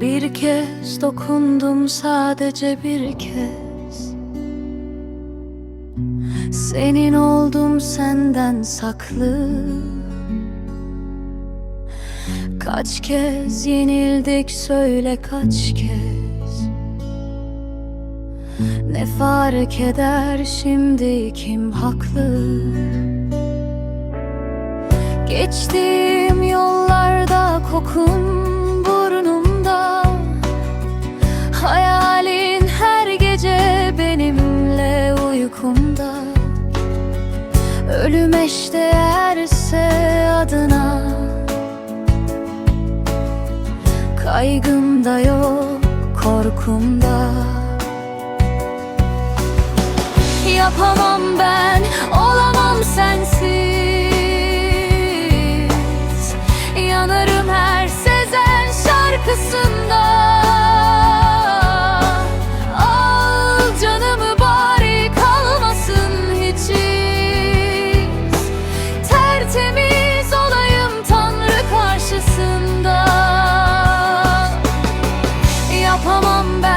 Bir kez dokundum sadece bir kez. Senin oldum senden saklı. Kaç kez yenildik söyle kaç kez. Ne fark eder şimdi kim haklı? Geçtiğim yollarda kokun Ölüm eşdeğerse adına. Kaygımda yok korkumda Yapamam ben yapamam ben.